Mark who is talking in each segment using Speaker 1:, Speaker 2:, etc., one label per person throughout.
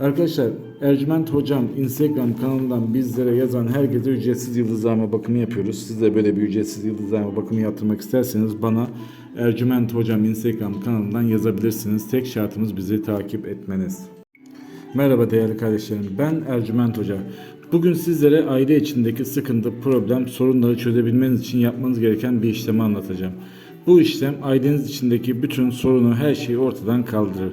Speaker 1: Arkadaşlar Ercüment Hocam Instagram kanalından bizlere yazan herkese ücretsiz yıldızlama bakımı yapıyoruz. Siz de böyle bir ücretsiz yıldızlama bakımı yaptırmak isterseniz bana Ercüment Hocam Instagram kanalından yazabilirsiniz. Tek şartımız bizi takip etmeniz. Merhaba değerli kardeşlerim. Ben Ercüment Hoca. Bugün sizlere aile içindeki sıkıntı, problem, sorunları çözebilmeniz için yapmanız gereken bir işlemi anlatacağım. Bu işlem aileniz içindeki bütün sorunu, her şeyi ortadan kaldırır.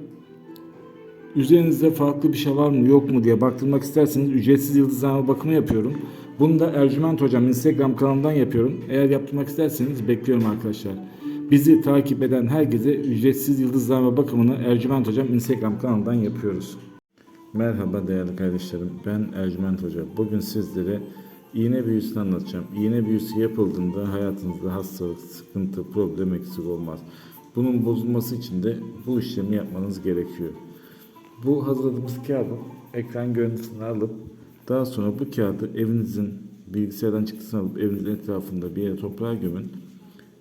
Speaker 1: üzerinizde farklı bir şey var mı yok mu diye baktırmak isterseniz ücretsiz yıldızlama bakımı yapıyorum. Bunu da Ercüment Hocam Instagram kanalından yapıyorum. Eğer yaptırmak isterseniz bekliyorum arkadaşlar. Bizi takip eden herkese ücretsiz yıldızlama bakımını Ercüment Hocam Instagram kanalından yapıyoruz. Merhaba değerli kardeşlerim. Ben Ercüment Hoca. Bugün sizlere iğne büyüsünü anlatacağım. İğne büyüsü yapıldığında hayatınızda hastalık, sıkıntı, problem eksik olmaz. Bunun bozulması için de bu işlemi yapmanız gerekiyor. Bu hazırladığımız kağıdın ekran görüntüsünü alıp daha sonra bu kağıdı evinizin bilgisayardan çıktısını alıp evinizin etrafında bir yere toprağa gömün.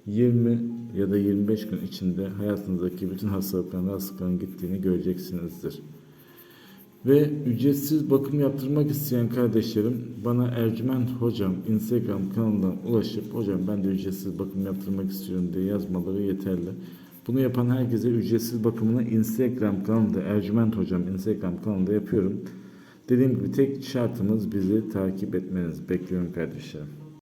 Speaker 1: 20 ya da 25 gün içinde hayatınızdaki bütün hastalıkların, rahatsızlıkların gittiğini göreceksinizdir. Ve ücretsiz bakım yaptırmak isteyen kardeşlerim bana Ercüment Hocam Instagram kanalından ulaşıp hocam ben de ücretsiz bakım yaptırmak istiyorum diye yazmaları yeterli. Bunu yapan herkese ücretsiz bakımını Instagram kanalında Ercüment Hocam Instagram kanalında yapıyorum. Dediğim gibi tek şartımız bizi takip etmeniz. Bekliyorum kardeşlerim.